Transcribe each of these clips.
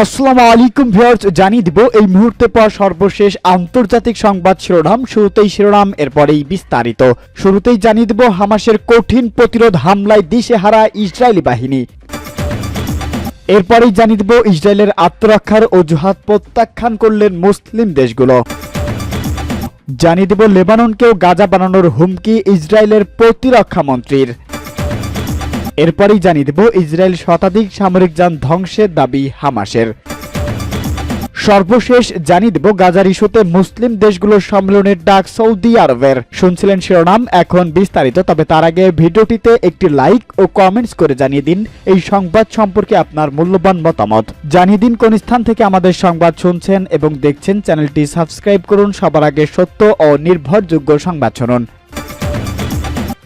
আসসালামু আলাইকুম ভিউয়ার্স, জানিয়ে দিব, এই মুহূর্তে পর সর্বশেষ আন্তর্জাতিক সংবাদ শিরোনাম, শুরুতেই শিরোনাম, এরপরেই বিস্তারিত। শুরুতেই জানিয়ে দিব, হামাসের কঠিন প্রতিরোধ হামলায় দিশেহারা ইসরায়েলি বাহিনী। এরপরেই জানিয়ে দিব, ইসরায়েলের আত্মরক্ষার অজুহাত প্রত্যাখ্যান করলেন মুসলিম দেশগুলো। জানিয়ে দিব, লেবাননকেও গাজা বানানোর হুমকি ইসরায়েলের প্রতিরক্ষা মন্ত্রীর। এরপরেই জানিয়ে দেব, ইসরায়েল শতাধিক সামরিক যান ধ্বংসের দাবি হামাসের। সর্বশেষ জানিয়ে দেব, গাজার ইস্যুতে মুসলিম দেশগুলোর সম্মেলনের ডাক সৌদি আরবের। শুনছিলেন শিরোনাম, এখন বিস্তারিত, তবে তার আগে ভিডিওটিতে একটি লাইক ও কমেন্টস করে জানিয়ে দিন এই সংবাদ সম্পর্কে আপনার মূল্যবান মতামত। জানিয়ে দিন কোন স্থান থেকে আমাদের সংবাদ শুনছেন এবং দেখছেন। চ্যানেলটি সাবস্ক্রাইব করুন, সবার আগে সত্য ও নির্ভরযোগ্য সংবাদ শুনুন।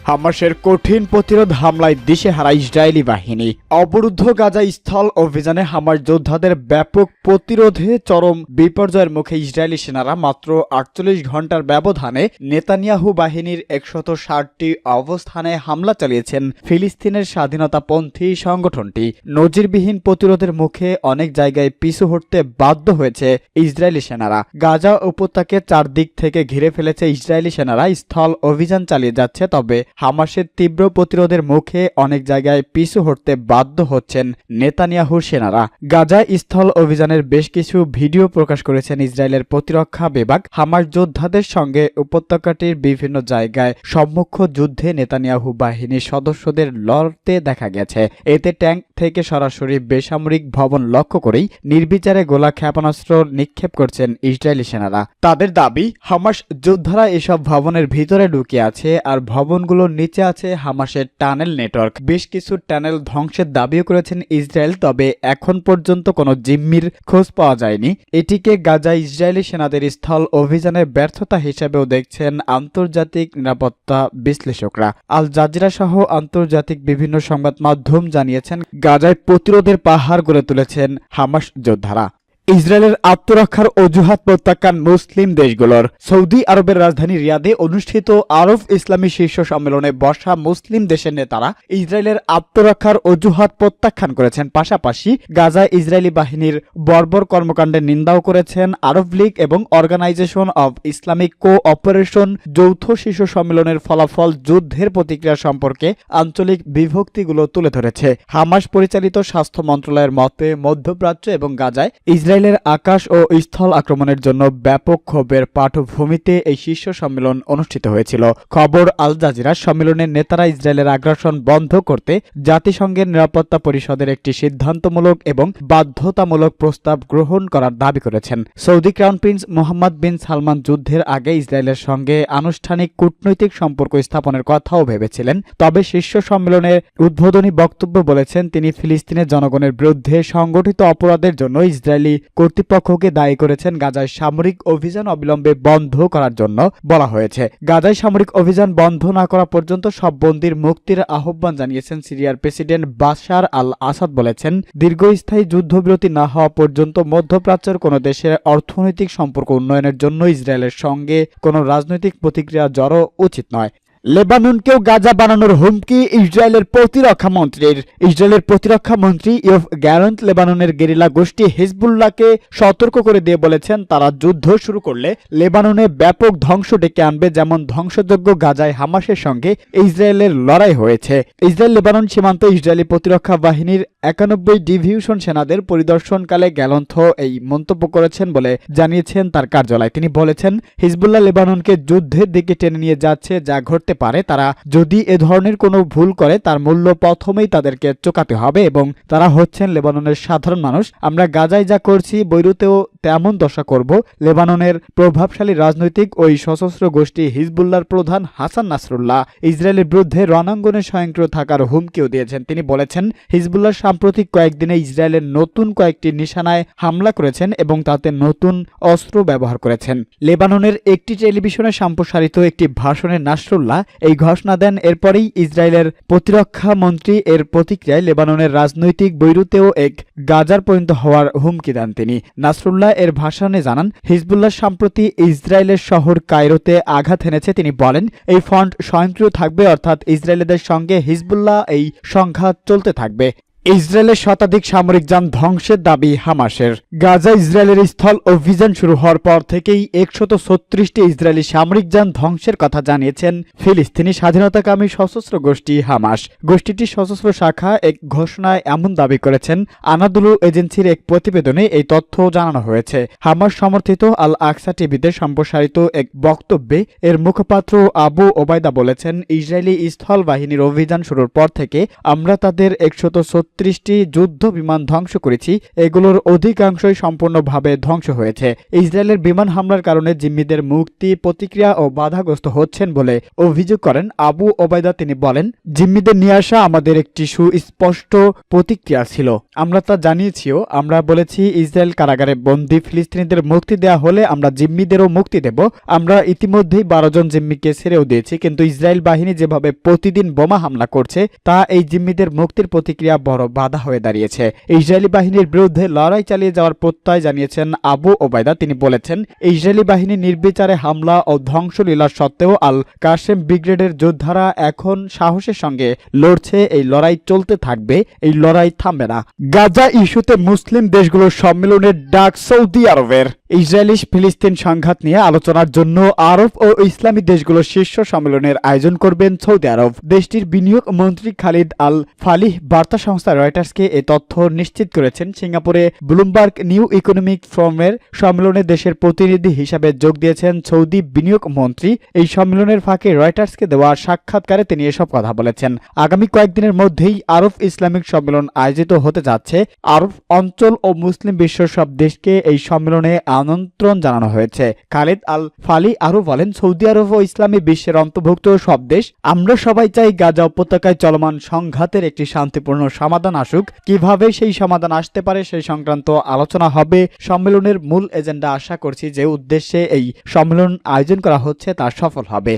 হামাসের কঠিন প্রতিরোধ হামলায় দিশেহারা ইসরায়েলি বাহিনী। অবরুদ্ধ গাজা স্থল অভিযানে হামাস যোদ্ধাদের ব্যাপক প্রতিরোধে চরম বিপর্যয়ের মুখে ইসরায়েলি সেনারা মাত্র আটচল্লিশ ঘণ্টার ব্যবধানে নেতানিয়াহু বাহিনীর একশত ষাটটি অবস্থানে হামলা চালিয়েছেন ফিলিস্তিনের স্বাধীনতাপন্থী সংগঠনটি। নজিরবিহীন প্রতিরোধের মুখে অনেক জায়গায় পিছু হটতে বাধ্য হয়েছে ইসরায়েলি সেনারা। গাজা উপত্যকে চারদিক থেকে ঘিরে ফেলেছে ইসরায়েলি সেনারা স্থল অভিযান চালিয়ে যাচ্ছে, তবে হামাসের তীব্র প্রতিরোধের মুখে অনেক জায়গায় পিছু হটতে বাধ্য হচ্ছেন নেতানিয়াহুর সেনারা। গাজা স্থল অভিযানের বেশ কিছু ভিডিও প্রকাশ করেছেন ইসরায়েলের প্রতিরক্ষা বিভাগ। হামাস যোদ্ধাদের সঙ্গে উপত্যকাটির বিভিন্ন জায়গায় সম্মুখ যুদ্ধে নেতানিয়াহু বাহিনীর সদস্যদের লড়তে দেখা গেছে। এতে ট্যাঙ্ক থেকে সরাসরি বেসামরিক ভবন লক্ষ্য করেই নির্বিচারে গোলা ক্ষেপণাস্ত্র নিক্ষেপ করছেন ইসরায়েলি সেনারা। তাদের দাবি, হামাস যোদ্ধারা এসব ভবনের ভিতরে ঢুকে আছে আর ভবনগুলোর নিচে আছে হামাসের টানেল নেটওয়ার্ক। বেশ কিছু টানেল ধ্বংসের দাবিও করেছেন ইসরায়েল, তবে এখন পর্যন্ত কোনো জিম্মির খোঁজ পাওয়া যায়নি। এটিকে গাজা ইসরায়েলি সেনাদের স্থল অভিযানের ব্যর্থতা হিসেবেও দেখছেন আন্তর্জাতিক নিরাপত্তা বিশ্লেষকরা। আল জাজিরা সহ আন্তর্জাতিক বিভিন্ন সংবাদ মাধ্যম জানিয়েছেন, গাজায় প্রতিরোধের পাহাড় গড়ে তুলেছেন হামাস যোদ্ধারা। ইসরায়েলের আত্মরক্ষার অজুহাত প্রত্যাখ্যান মুসলিম দেশগুলোর। সৌদি আরবের রাজধানী রিয়াদে অনুষ্ঠিত আরব ইসলামী শীর্ষ সম্মেলনে বসা মুসলিম দেশের নেতারা ইসরায়েলের আত্মরক্ষার অজুহাত প্রত্যাখ্যান করেছেন। পাশাপাশি গাজায় ইসরায়েলি বাহিনীর বর্বর কর্মকাণ্ডের নিন্দাও করেছেন আরব লীগ এবং organisation of Islamic co operation যৌথ শীর্ষ সম্মেলনের ফলাফল যুদ্ধের প্রতিক্রিয়া সম্পর্কে আঞ্চলিক বিভক্তিগুলো তুলে ধরেছে। হামাস পরিচালিত স্বাস্থ্য মন্ত্রণালয়ের মতে মধ্যপ্রাচ্য এবং গাজায় ইসরায়েল ইসরায়েলের আকাশ ও স্থল আক্রমণের জন্য ব্যাপক ক্ষোভের পাঠভূমিতে এই শীর্ষ সম্মেলন অনুষ্ঠিত হয়েছিল। খবর আল জাজিরা সম্মেলনের নেতারা ইসরায়েলের আগ্রাসন বন্ধ করতে জাতিসংঘের নিরাপত্তা পরিষদের একটি সিদ্ধান্তমূলক এবং বাধ্যতামূলক প্রস্তাব গ্রহণ করার দাবি করেছেন। Saudi crown prince Mohammed bin Salman যুদ্ধের আগে ইসরায়েলের সঙ্গে আনুষ্ঠানিক কূটনৈতিক সম্পর্ক স্থাপনের কথাও ভেবেছিলেন, তবে শীর্ষ সম্মেলনের উদ্বোধনী বক্তব্য বলেছেন তিনি ফিলিস্তিনের জনগণের বিরুদ্ধে সংগঠিত অপরাধের জন্য ইসরায়েলি কর্তৃপক্ষকে দায়ী করেছেন গাজায় সামরিক অভিযান অবিলম্বে বন্ধ করার জন্য বলা হয়েছে। গাজায় সামরিক অভিযান বন্ধ না করা পর্যন্ত সব বন্দির মুক্তির আহ্বান জানিয়েছেন সিরিয়ার প্রেসিডেন্ট বাশার আল আসাদ বলেছেন, দীর্ঘস্থায়ী যুদ্ধবিরতি না হওয়া পর্যন্ত মধ্যপ্রাচ্যের কোনো দেশের অর্থনৈতিক সম্পর্ক উন্নয়নের জন্য ইসরায়েলের সঙ্গে কোনো রাজনৈতিক প্রতিক্রিয়া জড়ো উচিত নয়। লেবাননকেও গাজা বানানোর হুমকি ইসরায়েলের প্রতিরক্ষা মন্ত্রীর। ইসরায়েলের প্রতিরক্ষা মন্ত্রী ইয়ফ গ্যারন্ট লেবাননের গেরিলা গোষ্ঠী হিজবুল্লাহকে সতর্ক করে দিয়ে বলেছেন, তারা যুদ্ধ শুরু করলে লেবাননে ব্যাপক ধ্বংস ডেকে আনবে, যেমন ধ্বংসযোগ্য গাজায় হামাসের সঙ্গে ইসরায়েলের লড়াই হয়েছে। ইসরায়েল লেবানন সীমান্ত ইসরায়েলি প্রতিরক্ষা বাহিনীর একানব্বই ডিভিশন সেনাদের পরিদর্শনকালে গ্যালন্থ এই মন্তব্য করেছেন বলে জানিয়েছেন তার কার্যালয়। তিনি বলেছেন, হিজবুল্লাহ লেবাননকে যুদ্ধের দিকে টেনে নিয়ে যাচ্ছে যা ঘটতে পারে। তারা যদি এ ধরনের কোনো ভুল করে, তার মূল্য প্রথমেই তাদেরকে চোকাতে হবে এবং তারা হচ্ছেন লেবাননের সাধারণ মানুষ। আমরা গাজায় যা করছি, বৈরুতেও তেমন দশা করব। লেবাননের প্রভাবশালী রাজনৈতিক ওই সশস্ত্র গোষ্ঠী হিজবুল্লার প্রধান হাসান নাসরুল্লাহ ইসরায়েলের বিরুদ্ধে রণাঙ্গনে স্বয়ংক্রিয় থাকার হুমকিও দিয়েছেন। তিনি বলেছেন, হিজবুল্লাহ সাম্প্রতিক কয়েকদিনে ইসরায়েলের নতুন কয়েকটি নিশানায় হামলা করেছেন এবং তাতে নতুন অস্ত্র ব্যবহার করেছেন। লেবাননের একটি টেলিভিশনে সম্প্রসারিত একটি ভাষণে নাসরুল্লাহ এই ঘোষণা দেন, এরপরেই ইসরায়েলের প্রতিরক্ষা মন্ত্রী এর প্রতিক্রিয়ায় লেবাননের রাজনৈতিক বৈরুতেও এক গাজার পরিণত হওয়ার হুমকি দেন তিনি। নাসরুল্লাহ এর ভাষণে জানান, হিজবুল্লাহ সম্প্রতি ইসরায়েলের শহর কায়রোতে আঘাত এনেছে। তিনি বলেন, এই ফ্রন্ট স্বয়ংক্রিয় থাকবে, অর্থাৎ ইসরায়েলিদের সঙ্গে হিজবুল্লাহ এই সংঘাত চলতে থাকবে। ইসরায়েলের শতাধিক সামরিক যান ধ্বংসের দাবি হামাসের। গাজা ইসরায়েলের স্থল অভিযান শুরু হওয়ার পর থেকেই একশত ছত্রিশটি ইসরায়েলি সামরিক যান ধ্বংসের কথা জানিয়েছেন ফিলিস্তিনি স্বাধীনতাকামী সশস্ত্র গোষ্ঠী হামাস। গোষ্ঠীটির সশস্ত্র শাখা এক ঘোষণায় এমন দাবি করেছেন, আনাদুলু এজেন্সির এক প্রতিবেদনে এই তথ্য জানানো হয়েছে। হামাস সমর্থিত আল আকসা টিভিতে সম্প্রসারিত এক বক্তব্যে এর মুখপাত্র আবু ওবায়দা বলেছেন, ইসরায়েলি স্থল বাহিনীর অভিযান শুরুর পর থেকে আমরা তাদের একশত ছত্রিশটি যুদ্ধ বিমান ধ্বংস করেছি, এগুলোর অধিকাংশই সম্পূর্ণভাবে ধ্বংস হয়েছে। ইসরায়েলের বিমান হামলার কারণে জিম্মিদের মুক্তি, প্রতিক্রিয়া ও বাধাগ্রস্ত হচ্ছেন বলে অভিযোগ করেন আবু ওবায়দা। তিনি বলেন, জিম্মিদের নিয়ে আসা আমাদের একটি সুস্পষ্ট প্রতিক্রিয়া ছিল। আমরা তা জানিয়েছিও। আমরা বলেছি, ইসরায়েল কারাগারে বন্দী ফিলিস্তিনিদের মুক্তি দেওয়া হলে আমরা জিম্মিদেরও মুক্তি দেব। আমরা ইতিমধ্যেই বারো জন জিম্মিকে ছেড়েও দিয়েছি, কিন্তু ইসরায়েল বাহিনী যেভাবে প্রতিদিন বোমা হামলা করছে, তা এই জিম্মিদের মুক্তির প্রতিক্রিয়া বড় বাধা হয়ে দাঁড়িয়েছে। ইসরায়েলি বাহিনীর বিরুদ্ধে লড়াই চালিয়ে যাওয়ার প্রত্যয় জানিয়েছেন আবু ওবায়দা। তিনি বলেছেন, ইসরায়েলি বাহিনী নির্বিচারে হামলা ও ধ্বংসলীলা সত্ত্বেও আল কাশেম ব্রিগেডের যোদ্ধারা এখন সাহসের সঙ্গে লড়ছে, এই লড়াই চলতে থাকবে, এই লড়াই থামবে না। গাজা ইস্যুতে মুসলিম দেশগুলোর সম্মেলনের ডাক সৌদি আরবের। ইসরায়েলি ফিলিস্তিন সংঘাত নিয়ে আলোচনার জন্য আরব ও ইসলামী দেশগুলোর শীর্ষ সম্মেলনের আয়োজন করবেন সৌদি আরব। দেশটির বিনিয়োগ মন্ত্রী খালিদ আল ফালিহ বার্তা সংস্থা রয়টার্সকে এ তথ্য নিশ্চিত করেছেন। সিঙ্গাপুরে ব্লুমবার্গ নিউ ইকোনমিক ফোরামের সম্মেলনে দেশের প্রতিনিধি হিসাবে যোগ দিয়েছেন সৌদি বিনিয়োগ মন্ত্রী। এই সম্মেলনের ফাঁকে রয়টার্সকে দেওয়া সাক্ষাৎকারে তিনি এসব কথা বলেছেন। আগামী কয়েকদিনের মধ্যেই আরব ইসলামিক সম্মেলন আয়োজিত হতে যাচ্ছে। আরব অঞ্চল ও মুসলিম বিশ্বের সব দেশকে এই সম্মেলনে আমন্ত্রণ জানানো হয়েছে। খালেদ আল ফালি আরও বলেন, সৌদি আরব ও ইসলামী বিশ্বের অন্তর্ভুক্ত সব দেশ, আমরা সবাই চাই গাজা উপত্যকায় চলমান সংঘাতের একটি শান্তিপূর্ণ সমাধান আসুক। কীভাবে সেই সমাধান আসতে পারে সেই সংক্রান্ত আলোচনা হবে সম্মেলনের মূল এজেন্ডা। আশা করছি যে উদ্দেশ্যে এই সম্মেলন আয়োজন করা হচ্ছে তা সফল হবে।